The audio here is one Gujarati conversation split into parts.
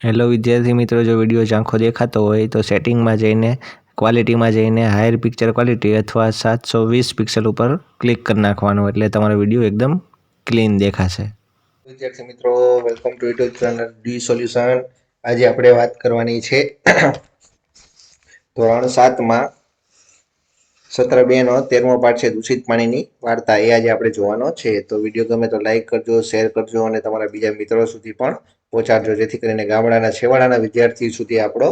હેલો વિદ્યાર્થી મિત્રો, જો વીડિયો ઝાંખો દેખાતો હોય તો સેટિંગમાં જઈને ક્વોલિટીમાં જઈને હાયર પિક્ચર ક્વોલિટી અથવા સાતસો વીસ પિક્સલ ઉપર ક્લિક કરી નાખવાનું એટલે તમારો વીડિયો એકદમ ક્લીન દેખાશે. વિદ્યાર્થી મિત્રો welcome to YouTube channel D solution આજે આપણે વાત કરવાની છે ધોરણ સાતમાં સત્ર બે નો તેરમો પાઠ છે દૂષિત પાણીની વાર્તા. એ આજે આપણે જોવાનો છે. તો વીડિયો ગમે તો લાઈક કરજો શેર કરજો અને તમારા બીજા મિત્રો સુધી પણ પહોંચાડજો, જેથી કરીને ગામડાના છેવાડાના વિદ્યાર્થી સુધી આપણો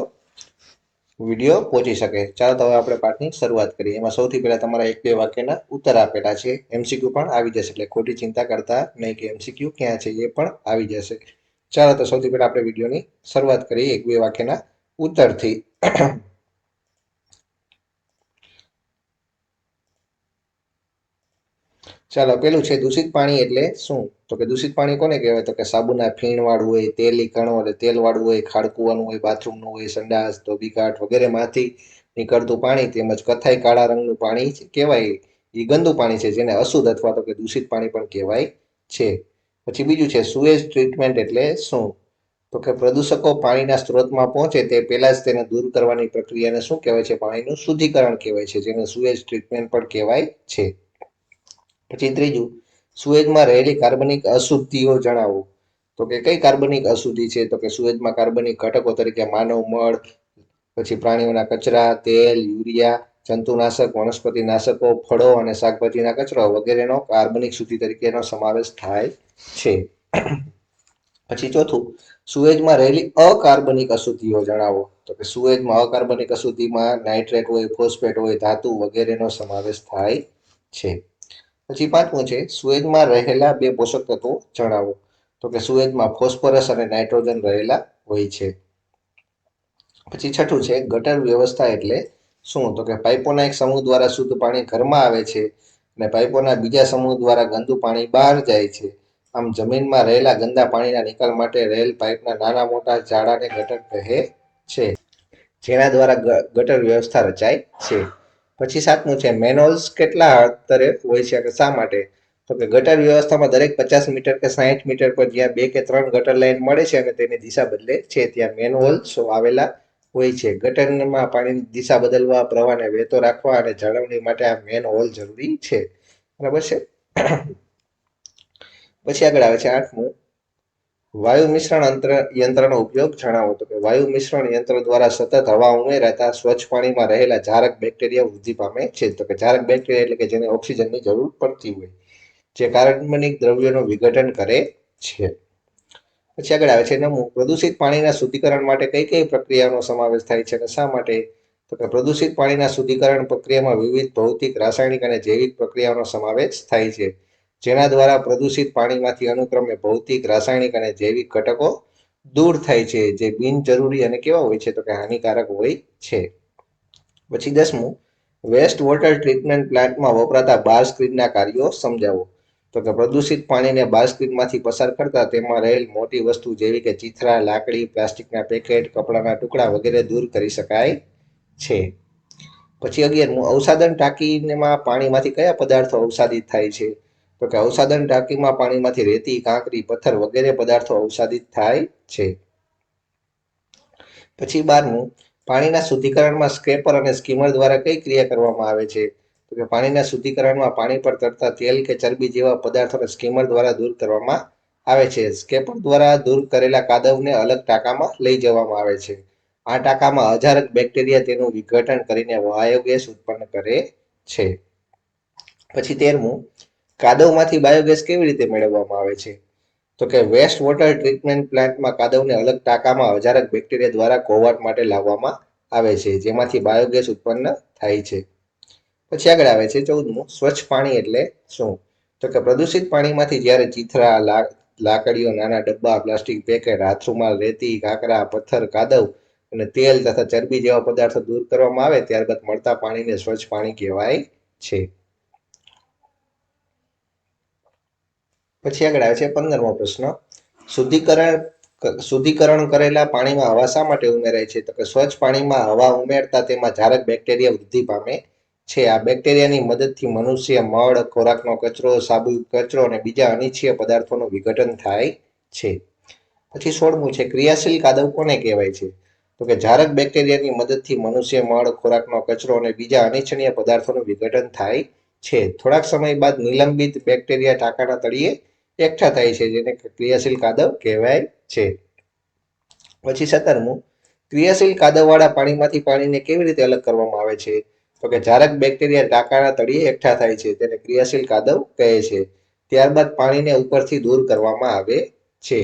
વીડિયો પહોંચી શકે. ચાલો તો હવે આપણે પાઠની શરૂઆત કરીએ. એમાં સૌથી પહેલા તમારા એક બે વાક્યના ઉત્તર આપેલા છે. એમસીક્યુ પણ આવી જશે, એટલે ખોટી ચિંતા કરતા નહીં કે એમસીક્યુ ક્યાં છે એ પણ આવી જશે. ચાલો તો સૌથી પહેલા આપણે વિડીયોની શરૂઆત કરીએ. એક બે વાક્યના ઉત્તરથી. ચાલો, પેલું છે દૂષિત પાણી એટલે શું? તો કે દૂષિત પાણી કોને કહેવાય? તો કે સાબુના ફીણવાળું હોય, તેલી કણો એટલે તેલવાળું હોય, ખાડકુવાનું હોય, બાથરૂમનું હોય, સંડાસ ધોબીકાઠ વગેરેમાંથી નીકળતું પાણી તેમજ કથાઈ કાળા રંગનું પાણી કહેવાય એ ગંદુ પાણી છે, જેને અશુદ્ધ અથવા તો કે દૂષિત પાણી પણ કહેવાય છે. પછી બીજું છે સુએજ ટ્રીટમેન્ટ એટલે શું? તો કે પ્રદૂષકો પાણીના સ્ત્રોતમાં પહોંચે તે પહેલાં જ તેને દૂર કરવાની પ્રક્રિયાને શું કહેવાય છે? પાણીનું શુદ્ધિકરણ કહેવાય છે, જેને સુએજ ટ્રીટમેન્ટ પણ કહેવાય છે. પછી ત્રીજું, સુએજમાં રહેલી કાર્બનિક અશુદ્ધિઓ જણાવો. તો કે કઈ કાર્બનિક અશુદ્ધિ છે? તો કે સુએજમાં કાર્બનિક ઘટકો તરીકે માનવ મળ, પછી પ્રાણીઓના કચરા, તેલ, યુરિયા, જંતુનાશક વનસ્પતિ નાશકો ફળો અને શાકભાજીના કચરો વગેરેનો કાર્બનિક શુદ્ધિ તરીકેનો સમાવેશ થાય છે. પછી ચોથું, સુએજમાં રહેલી અકાર્બનિક અશુદ્ધિઓ જણાવો. તો કે સુએજમાં અકાર્બનિક અશુદ્ધિમાં નાઇટ્રેટ હોય, ફોસ્ફેટ હોય, ધાતુ વગેરેનો સમાવેશ થાય છે. પછી પાંચમું છે સુએજમાં રહેલા બે પોષક તત્વો જણાવો. તો કે સુએજમાં ફોસ્ફરસ અને નાઇટ્રોજન રહેલા હોય છે. પછી છઠ્ઠું છે, ગટર વ્યવસ્થા એટલે શું? તો કે પાઇપોના એક સમૂહ દ્વારા શુદ્ધ પાણી ઘરમાં આવે છે અને પાઇપોના બીજા સમૂહ દ્વારા ગંદુ પાણી બહાર જાય છે. આમ જમીનમાં રહેલા ગંદા પાણીના નિકાલ માટે રહેલ પાઇપના નાના મોટા જાડાને ગટર કહે છે. જેના દ્વારા ગટર વ્યવસ્થા રચાય છે. પછી સાતમું છે, મેનોલ્સ કેટલા અંતરે હોય છે શા માટે? તો કે ગટર વ્યવસ્થામાં દરેક પચાસ મીટર કે સાહીઠ મીટર પર જ્યાં બે કે ત્રણ ગટર લાઈન મળે છે અને તેની દિશા બદલે છે, ત્યાં મેનહોલ્સ આવેલા હોય છે. ગટરમાં પાણીની દિશા બદલવા, પ્રવાહને વહેતો રાખવા અને જાળવણી માટે આ મેન હોલ જરૂરી છે. બરાબર છે? પછી આગળ આવે છે આઠમું. વાયુ મિશ્રણ યંત્રનો ઉપયોગ જણાવો તો કે વાયુ મિશ્રણ યંત્ર દ્વારા સતત હવા ઉમેરાતા સ્વચ્છ પાણીમાં રહેલા જારક બેક્ટેરિયા વૃદ્ધિ પામે છે. તો કે જારક બેક્ટેરિયા એટલે કે જેને ઓક્સિજનની જરૂર પડતી હોય, જે કાર્બનિક દ્રવ્યોનું વિઘટન કરે છે. પછી આગળ આવે છે નમું, પ્રદૂષિત પાણીના શુદ્ધિકરણ માટે કઈ કઈ પ્રક્રિયાનો સમાવેશ થાય છે અને શા માટે? તો કે પ્રદૂષિત પાણીના શુદ્ધિકરણ પ્રક્રિયામાં વિવિધ ભૌતિક, રાસાયણિક અને જૈવિક પ્રક્રિયાઓનો સમાવેશ થાય છે. જેના દ્વારા પ્રદૂષિત પાણીમાંથી અનુક્રમે ભૌતિક, રાસાયણિક અને જૈવિક ઘટકો દૂર થાય છે, જે બિનજરૂરી અને કેવા હોય છે તો કે હાનિકારક હોય છે. પછી દસમું વેસ્ટ વોટર ટ્રીટમેન્ટ પ્લાન્ટમાં વપરાતા બાર સ્ક્રીનના કાર્યો સમજાવો. તો કે પ્રદૂષિત પાણીને બાર સ્ક્રીનમાંથી પસાર કરતા તેમાં રહેલ મોટી વસ્તુ જેવી કે ચીથરા, લાકડી, પ્લાસ્ટિકના પેકેટ, કપડાના ટુકડા વગેરે દૂર કરી શકાય છે. પછી અગિયારમું, અવસાદન ટાંકીમાં પાણીમાંથી કયા પદાર્થો અવસાદિત થાય છે? તો કે અવસાદન ટાંકીમાં પાણીમાંથી રેતી, કાંકરી, પથ્થર વગેરે પદાર્થો અવસાદિત થાય છે. પછી બારમું, પાણીના શુદ્ધિકરણમાં સ્ક્રેપર અને સ્કીમર દ્વારા કઈ ક્રિયા કરવામાં આવે છે? તો કે પાણીના શુદ્ધિકરણમાં પાણી પર તરતા તેલ કે ચરબી જેવા પદાર્થોને સ્કીમર દ્વારા દૂર કરવામાં આવે છે. સ્કેપર દ્વારા દૂર કરેલા કાદવને અલગ ટાંકામાં લઈ જવામાં આવે છે. આ ટાંકામાં હજારક બેક્ટેરિયા તેનું વિઘટન કરીને વાયોગેસ ઉત્પન્ન કરે છે. પછી તેરમું કાદવમાંથી બાયોગેસ કેવી રીતે મેળવવામાં આવે છે? તો કે વેસ્ટ વોટર ટ્રીટમેન્ટ પ્લાન્ટમાં કાદવને અલગ ટાંકામાં હજારક બેક્ટેરિયા દ્વારા કોવાટ માટે લાવવામાં આવે છે, જેમાંથી બાયોગેસ ઉત્પન્ન થાય છે. પછી આગળ આવે છે ચૌદમું, સ્વચ્છ પાણી એટલે શું? તો કે પ્રદૂષિત પાણીમાંથી જ્યારે ચીથરા લાકડીઓ, નાના ડબ્બા, પ્લાસ્ટિક પેકેટ, હાથરૂમાલ, રેતી કાંકરા પથ્થર, કાદવ અને તેલ તથા ચરબી જેવા પદાર્થો દૂર કરવામાં આવે, ત્યારબાદ મળતા પાણીને સ્વચ્છ પાણી કહેવાય છે. પછી આગળ આવે છે પંદરમો પ્રશ્ન. શુદ્ધિકરણ શુદ્ધિકરણ કરેલા પાણીમાં હવા શા માટે ઉમેરાય છે? તો કે સ્વચ્છ પાણીમાં હવા ઉમેરતા તેમાં ઝારક બેક્ટેરિયા વૃદ્ધિ પામે છે. આ બેક્ટેરિયાની મદદથી મનુષ્ય, મળ, ખોરાકનો કચરો, સાબુ, કચરો અને બીજા અનિચ્છીય પદાર્થોનું વિઘટન થાય છે. પછી સોળમું છે, ક્રિયાશીલ કાદવ કોને કહેવાય છે? તો કે ઝારક બેક્ટેરિયાની મદદથી મનુષ્ય, મળ, ખોરાકનો કચરો અને બીજા અનિચ્છનીય પદાર્થોનું વિઘટન થાય છે. થોડાક સમય બાદ નિલંબિત બેક્ટેરિયા ટાંકાના તળિયે એકઠા થાય છે, જેને ક્રિયાશીલ કાદવ કહેવાય છે. પછી સત્તરમું, ક્રિયાશીલ કાદવવાળા પાણીમાંથી પાણીને કેવી રીતે અલગ કરવામાં આવે છે? તો કે જારક બેક્ટેરિયા ટાંકાના તળિયે એકઠા થાય છે, તેને ક્રિયાશીલ કાદવ કહે છે. ત્યારબાદ પાણીને ઉપરથી દૂર કરવામાં આવે છે.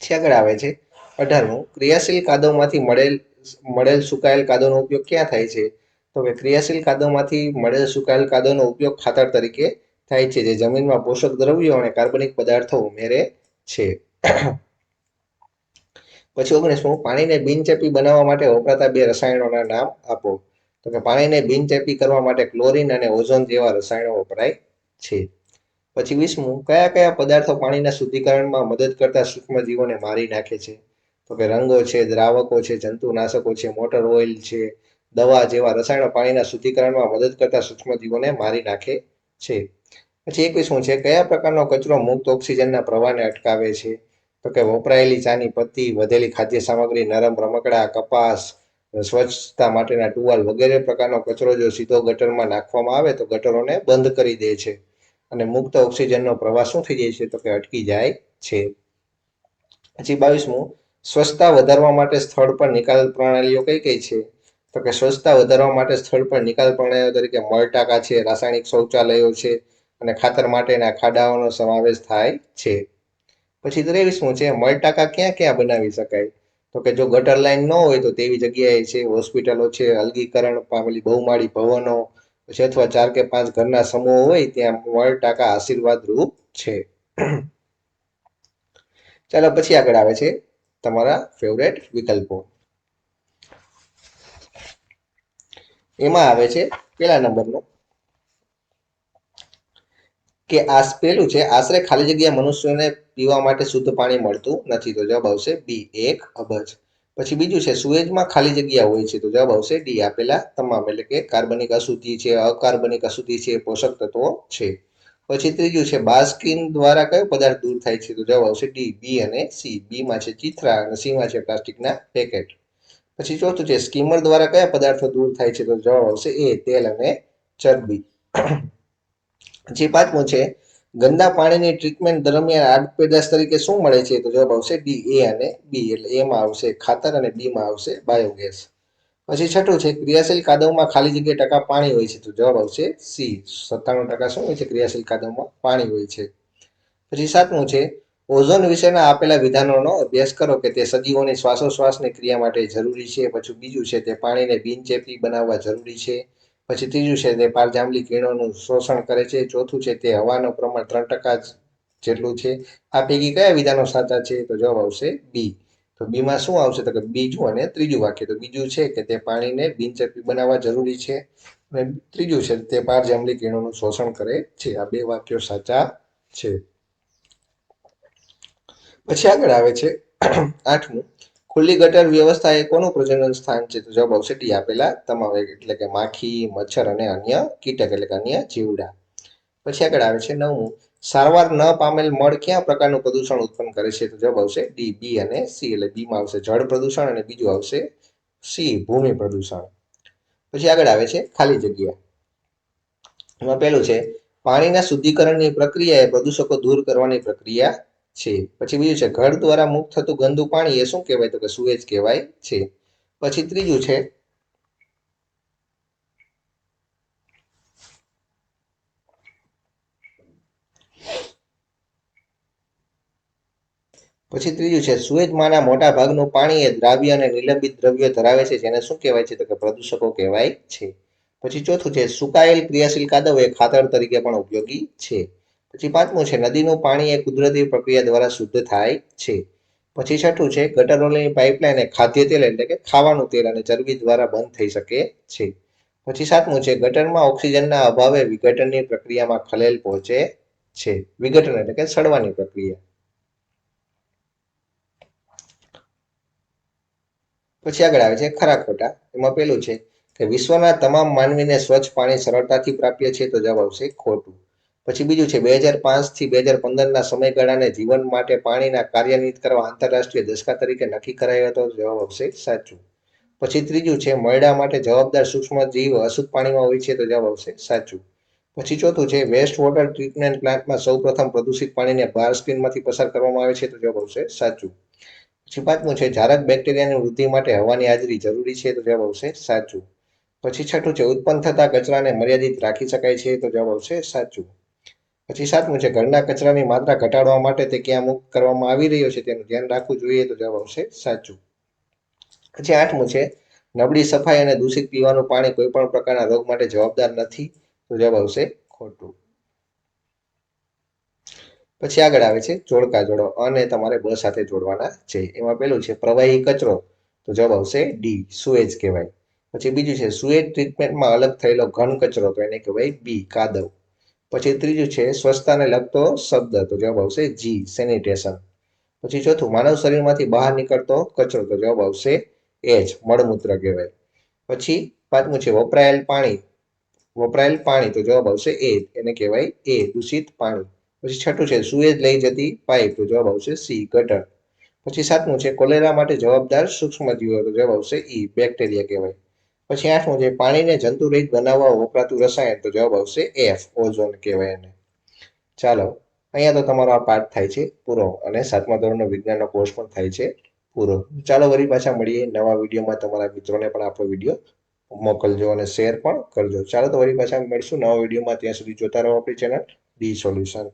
આગળ આવે છે, અઢારમું, ક્રિયાશીલ કાદવમાંથી મળેલ મળેલ સુકાયેલ કાદવનો ઉપયોગ ક્યાં થાય છે? તો કે ક્રિયાશીલ કાદવમાંથી મળેલ સુકાયેલ કાદવનો ઉપયોગ ખાતર તરીકે થાય છે. જે જમીનમાં પોષક દ્રવ્યો અને કાર્બનિક પદાર્થો ઉમેરે છે. પછી ઓગણીસમું પાણીને બિનચેપી બનાવવા માટે વપરાતા બે રસાયણોના નામ આપો. તો કે પાણીને બિનચેપી કરવા માટે ક્લોરીન અને ઓઝોન જેવા રસાયણો વપરાય છે. પછી વીસમું કયા કયા પદાર્થો પાણીના શુદ્ધિકરણમાં મદદ કરતા સૂક્ષ્મજીવોને મારી નાખે છે? તો કે રંગો છે, દ્રાવકો છે, જંતુનાશકો છે, મોટર ઓઇલ છે, દવા જેવા રસાયણો પાણીના શુદ્ધિકરણમાં મદદ કરતા સૂક્ષ્મજીવોને મારી નાખે છે. પછી એકવીસમું છે? કયા પ્રકારનો કચરો મુક્ત ઓક્સિજનના પ્રવાહને અટકાવે છે? તો કે વપરાયેલી ચાની પત્તી, વધેલી ખાદ્ય સામગ્રી, નરમ રમકડા, કપાસ, સ્વચ્છતા માટેના ટુવાલ વગેરે પ્રકારનો કચરો જો સીધો ગટરમાં નાખવામાં આવે તો ગટરોને બંધ કરી દે છે. અને મુક્ત ઓક્સિજનનો પ્રવાહ શું થઈ જાય છે? તો કે અટકી જાય છે. પછી બાવીસમું, સ્વચ્છતા વધારવા માટે સ્થળ પર નિકાલ પ્રણાલીઓ કઈ કઈ છે? તો કે સ્વચ્છતા વધારવા માટે સ્થળ પર નિકાલ પ્રણાલીઓ તરીકે મળટાકા છે, રાસાયણિક શૌચાલયો છે અને ખાતર માટેના ખાડાઓનો સમાવેશ થાય છે. પછી ત્રેવીસમું છે મળટાકા ક્યાં ક્યાં બનાવી શકાય? તો કે જો ગટર લાઈન ન હોય તો તેવી જગ્યાએ છે, હોસ્પિટલો છે અલગીકરણ પામેલી બહુમાળી ભવનો, પછી અથવા ચાર કે પાંચ ઘરના સમૂહો હોય ત્યાં મળટાંકા આશીર્વાદ રૂપ છે. ચાલો પછી આગળ આવે છે તમારા ફેવરેટ વિકલ્પો. એમાં આવે છે, પેલા નંબરનો કે આ પેલું છે, આશરે ખાલી જગ્યા મનુષ્યોને પીવા માટે શુદ્ધ પાણી મળતું નથી. તો જવાબ આવશે બી એક અબજ. પછી બીજું છે, સુએજમાં ખાલી જગ્યા હોય છે. તો જવાબ આવશે ડી. આપેલા તમામ એટલે કે કાર્બનિક અશુદ્ધિ છે, અકાર્બનિક અશુદ્ધિ છે પોષક તત્વો છે. પછી ત્રીજું છે, બાસ્કિન દ્વારા કયો પદાર્થ દૂર થાય છે? તો જવાબ આવશે ડી, બી અને સી. બીમાં છે ચિત્રા અને સીમાં છે પ્લાસ્ટિકના પેકેટ. પછી ચોથું છે, સ્કીમર દ્વારા કયા પદાર્થો દૂર થાય છે? તો જવાબ આવશે એ, તેલ અને ચરબી. પછી પાંચમું છે, ગંદા પાણીની ટ્રીટમેન્ટ દરમિયાન આગ પેદાશ તરીકે શું મળે છે? તો જવાબ આવશે ડી એ અને બી એટલે એમાં આવશે ખાતર અને બીમાં આવશે બાયોગેસ પછી છઠ્ઠું છે, ક્રિયાશીલ કાદવમાં ખાલી જગ્યાએ ટકા પાણી હોય છે, તો જવાબ આવશે સી સત્તાણું ટકા શું હોય છે? ક્રિયાશીલ કાદવમાં પાણી હોય છે. પછી સાતમું છે, ઓઝોન વિશેના આપેલા વિધાનોનો અભ્યાસ કરો કે તે સજીવોની શ્વાસોશ્વાસની ક્રિયા માટે જરૂરી છે. પછી બીજું છે, તે પાણીને બિનચેપી બનાવવા જરૂરી છે. પછી ત્રીજું છે તે પારજાંબલી કિરણોનું શોષણ કરે છે. ચોથું છે, તે હવાનું પ્રમાણ ત્રણ ટકા જેટલું છે. આ પૈકી કયા વિધાનો સાચા છે? તો જવાબ આવશે બી. તો બીમાં શું આવશે? તો કે બીજું અને ત્રીજું વાક્ય. તો બીજું છે કે તે પાણીને બિનચેપી બનાવવા જરૂરી છે. અને ત્રીજું છે, તે પારજાંબલી કિરણોનું શોષણ કરે છે. આ બે વાક્યો સાચા છે. પછી આગળ આવે છે આઠમું. ખુલ્લી ગટર વ્યવસ્થા એ કોનું પ્રજનન સ્થાન છે? તો જવાબ આવશે ડી આપેલા તમામ એટલે કે માખી, મચ્છર અને અન્ય કીટક, એટલે કે અન્ય જીવડા. પછી આગળ આવે છે નવમું. સારવાર ન પામેલ મળ કયા પ્રકારનું પ્રદૂષણ ઉત્પન્ન કરે છે? તો જવાબ આવશે ડી, બી અને સી, એટલે બી માં આવશે જળ પ્રદૂષણ અને બીજું આવશે સી, ભૂમિ પ્રદૂષણ. પછી આગળ આવે છે ખાલી જગ્યા. એમાં પહેલું છે, પાણીના શુદ્ધિકરણની પ્રક્રિયા એ પ્રદૂષકો દૂર કરવાની પ્રક્રિયા છે. પછી બીજું છે, ઘર દ્વારા મુક્ત થતું ગંદુ પાણી એ શું કહેવાય? તો કે સુએજ કહેવાય છે. પછી ત્રીજું છે, પછી ત્રીજું છે સુએજમાંના મોટા ભાગનું પાણી એ દ્રાવ્ય અને નિલંબિત દ્રવ્યો ધરાવે છે, જેને શું કહેવાય છે? તો કે પ્રદૂષકો કહેવાય છે. પછી ચોથું છે, સુકાયેલ ક્રિયાશીલ કાદવ એ ખાતર તરીકે પણ ઉપયોગી છે. પછી પાંચમું છે, નદીનું પાણી એ કુદરતી પ્રક્રિયા દ્વારા શુદ્ધ થાય છે. પછી છઠ્ઠું છે, ગટરોની પાઇપલાઇન એ ખાદ્ય તેલ એટલે કે ખાવાનું તેલ અને ચરબી દ્વારા બંધ થઈ શકે છે. પછી સાતમું છે, ગટરમાં ઓક્સિજનના અભાવે વિઘટનની પ્રક્રિયામાં ખલેલ પહોંચે છે. વિઘટન એટલે કે સડવાની પ્રક્રિયા. પછી આગળ આવે છે ખરા ખોટા. એમાં પેલું છે કે વિશ્વના તમામ માનવીને સ્વચ્છ પાણી સરળતાથી પ્રાપ્ય છે તો જવાબ આવશે ખોટું. પછી બીજું છે, બે હજાર પાંચથી બે હજાર પંદરના સમયગાળાને જીવન માટે પાણીના કાર્યાન્વિત કરવા આંતરરાષ્ટ્રીય દશકા તરીકે નક્કી કરાયો હતો, જવાબ આવશે સાચું. પછી ત્રીજું છે, મરડા માટે જવાબદાર સૂક્ષ્મ જીવ અશુદ્ધ પાણીમાં હોય છે તો જવાબ આવશે સાચું. પછી ચોથું છે વેસ્ટ વોટર ટ્રીટમેન્ટ પ્લાન્ટમાં સૌપ્રથમ પ્રદૂષિત પાણીને બાર સ્ક્રીનમાંથી પસાર કરવામાં આવે છે તો જવાબ આવશે સાચું. પછી પાંચમું છે જારક બેક્ટેરિયાની વૃદ્ધિ માટે હવાની હાજરી જરૂરી છે તો જવાબ આવશે સાચું. પછી છઠ્ઠું છે, ઉત્પન્ન થતા કચરાને મર્યાદિત રાખી શકાય છે તો જવાબ આવશે સાચું. પછી સાતમું છે, ઘરના કચરાની માત્રા ઘટાડવા માટે તે ક્યાં મુક્ત કરવામાં આવી રહ્યો છે તેનું ધ્યાન રાખવું જોઈએ તો જવાબ આવશે સાચું. પછી આઠમું છે, નબળી સફાઈ અને દૂષિત પીવાનું પાણી કોઈ પણ પ્રકારના રોગ માટે જવાબદાર નથી તો જવાબ આવશે ખોટું. પછી આગળ આવે છે જોડકા જોડો અને તમારે બ સાથે જોડવાના છે. એમાં પેલું છે, પ્રવાહી કચરો તો જવાબ આવશે ડી સુએજ કહેવાય. પછી બીજું છે, સુએજ ટ્રીટમેન્ટમાં અલગ થયેલો ઘન કચરો તો એને કહેવાય બી કાદવ પછી ત્રીજું છે, સ્વચ્છતાને લગતો શબ્દ. તો જવાબ આવશે જી, સેનિટેશન. પછી ચોથું, માનવ શરીરમાંથી બહાર નીકળતો કચરો. તો જવાબ આવશે એચ, મળમૂત્ર કહેવાય. પછી પાંચમું છે, વપરાયેલ પાણી. વપરાયેલ પાણી. તો જવાબ આવશે એ. એને કહેવાય એ, દૂષિત પાણી. પછી છઠ્ઠું છે, સુએજ લઈ જતી પાઇપ. તો જવાબ આવશે સી, ગટર. પછી સાતમું છે, કોલેરા માટે જવાબદાર સૂક્ષ્મજીવો. તો જવાબ આવશે ઈ, બેક્ટેરિયા કહેવાય. પછી આઠમો છે, પાણીને જંતુરહિત બનાવવા વપરાતું રસાયણ. તો જવાબ આવશે એફ, ઓઝોન કહેવાય એને. ચાલો, અહીંયા તો તમારો આ પાઠ થાય છે પૂરો અને સાતમા ધોરણનો વિજ્ઞાનનો કોર્સ પણ થાય છે પૂરો. ચાલો વળી પાછા મળીએ નવા વિડીયોમાં. તમારા મિત્રોને પણ આપણો વીડિયો મોકલજો અને શેર પણ કરજો. ચાલો તો વળી પાછા મળીશું નવા વિડીયોમાં. ત્યાં સુધી જોતા રહો આપણી ચેનલ ડી સોલ્યુશન.